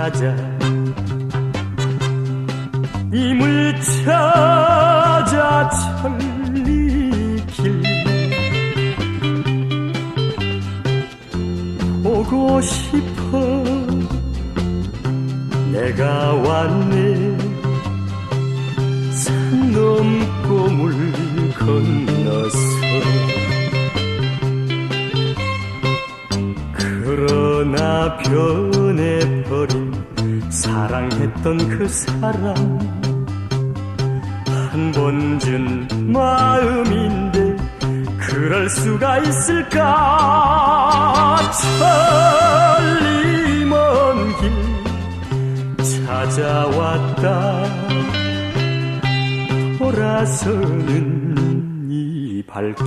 찾아 임을 찾아 천리길. 보고 싶어. 내가 왔네. 산 넘고 물 건너서 그러나 변해버린 사랑했던 그 사람. 한번준 마음인데 그럴 수가 있을까? 천리 먼 길 찾아왔다. 돌아서는 이 발길